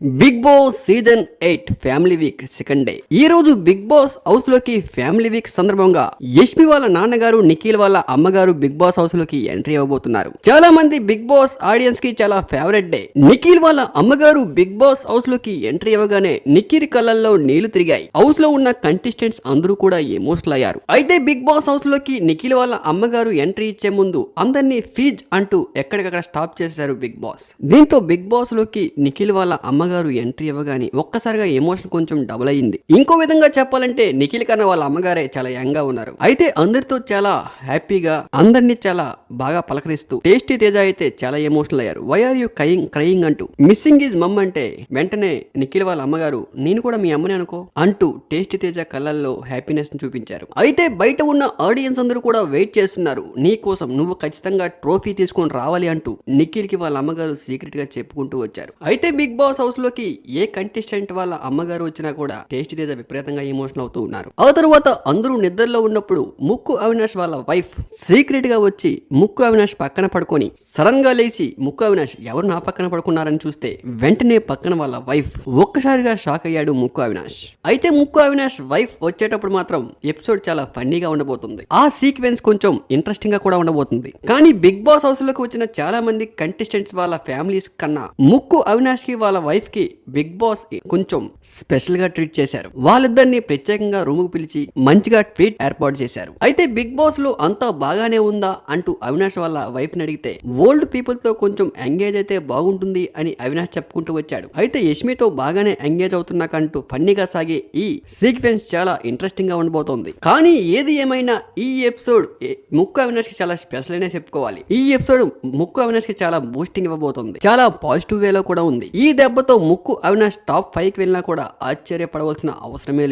Bigg Boss season eight family week second day. ఈ రోజు big Boss హౌస్లోకి family week సందర్భంగా యష్మి వాళ్ళ నాన్నగారు నిఖిల్ వాళ్ళ అమ్మగారు బిగ్ బాస్ హౌస్లోకి ఎంట్రీ అవ్వబోతున్నారు. చాలా మంది బిగ్ బాస్ ఆడియన్స్కి చాలా ఫేవరెట్ డే. నిఖిల్ వాళ్ళ అమ్మగారు బిగ్ బాస్ హౌస్లోకి ఎంట్రీ అవ్వగానే నిఖిల్ కళ్ళల్లో నీళ్ళు తిరిగాయి. హౌస్లో ఉన్న కంటెస్టెంట్స్ అందరూ కూడా ఎమోషనల్ అయ్యారు. అయితే బిగ్ బాస్ హౌస్లోకి నిఖిల్ వాళ్ళ అమ్మగారు ఎంట్రీ ఇచ్చే ముందు అందరినీ ఫీజ్ అంటూ ఎక్కడికక్కడ స్టాప్ చేశారు బిగ్ బాస్. దీంతో బిగ్ బాస్లోకి నిఖిల్ వాళ్ళ అమ్మగారు ఎంట్రీ ఇవ్వగానే ఒక్కసారిగా ఎమోషన్ కొంచెం డబుల్ అయ్యింది. ఇంకో విధంగా చెప్పాలంటే నిఖిల్ కన్నా వాళ్ళ అమ్మగారే చాలా యంగ్గా ఉన్నారు. అయితే అందరితో చాలా హ్యాపీగా అందరినీ చాలా బాగా పలకరిస్తూ టేస్టీ తేజ అయితే చాలా ఎమోషనల్ అయ్యారు. Why are you crying crying అంటూ. మిస్సింగ్ ఈజ్ మమ్ అంటే వెంటనే నిఖిల్ వాళ్ళ అమ్మగారు నేను కూడా మీ అమ్మని అనుకో అంటూ టేస్టీ తేజ కళ్ళల్లో హ్యాపీనెస్ని చూపించారు. అయితే బయట ఉన్న ఆడియన్స్ అందరూ కూడా వెయిట్ చేస్తున్నారు. నీ కోసం నువ్వు ఖచ్చితంగా ట్రోఫీ తీసుకొని రావాలి అంటూ నిఖిల్కి వాళ్ళ అమ్మగారు సీక్రెట్గా చెప్పుకుంటూ వచ్చారు. అయితే బిగ్ బాస్ హౌస్ లోకి ఏ కంటెస్టెంట్ వాళ్ళ అమ్మగారు వచ్చినా కూడా టేస్ట్ తేజ విపరీతంగా ఎమోషనల్ అవుతూ ఉన్నారు. ఆ తర్వాత అందరూ నిద్రలో ఉన్నప్పుడు ముక్కు అవినాష్ వాళ్ళ వైఫ్ సీక్రెట్గా వచ్చి ముక్కు అవినాష్ పక్కన పడుకొని సడన్గా లేచి ముక్కు అవినాష్ ఎవరు నా పక్కన పడుకున్నారని చూస్తే వెంటనే పక్కన వాళ్ళ వైఫ్ ఒక్కసారిగా షాక్ అయ్యాడు ముక్కు అవినాష్. అయితే ముక్కు అవినాష్ వైఫ్ వచ్చేటప్పుడు మాత్రం ఎపిసోడ్ చాలా ఫన్నీగా ఉండబోతుంది. ఆ సీక్వెన్స్ కొంచెం ఇంట్రెస్టింగ్గా కూడా ఉండబోతుంది. కానీ బిగ్ బాస్ హౌస్లోకి వచ్చిన చాలా మంది కంటెస్టెంట్స్ వాళ్ళ ఫ్యామిలీస్ కన్నా ముక్కు అవినాష్కి వాళ్ళ వైఫ్ కి బిగ్ బాస్ కొంచెం స్పెషల్గా ట్రీట్ చేశారు. వాళ్ళిద్దరిని ప్రత్యేకంగా రూమ్కు పిలిచి మంచిగా ట్రీట్ ఏర్పాటు చేశారు. అయితే బిగ్ బాస్లో అంతా బాగానే ఉందా అంటూ అవినాష్ వాళ్ళ వైఫ్ని అడిగితే ఓల్డ్ పీపుల్తో కొంచెం ఎంగేజ్ అయితే బాగుంటుంది అని అవినాష్ చెప్పుకుంటూ వచ్చాడు. అయితే యష్మితో బాగానే ఎంగేజ్ అవుతున్నాకంటూ ఫన్నీగా సాగే ఈ సీక్వెన్స్ చాలా ఇంట్రెస్టింగ్గా ఉండబోతోంది. కానీ ఏది ఏమైనా ఈ ఎపిసోడ్ ముక్కు అవినాష్కి చాలా స్పెషల్ అనే చెప్పుకోవాలి. ఈ ఎపిసోడ్ ముక్కు అవినాష్కి చాలా బూస్టింగ్ ఇవ్వబోతోంది. చాలా పాజిటివ్ వేలో కూడా ఉంది. ఈ దెబ్బతో ముక్కు అవినాష్ టాప్ ఫైవ్కి వెళ్ళినా కూడా ఆశ్చర్యపడవలసిన అవసరమే లేదు.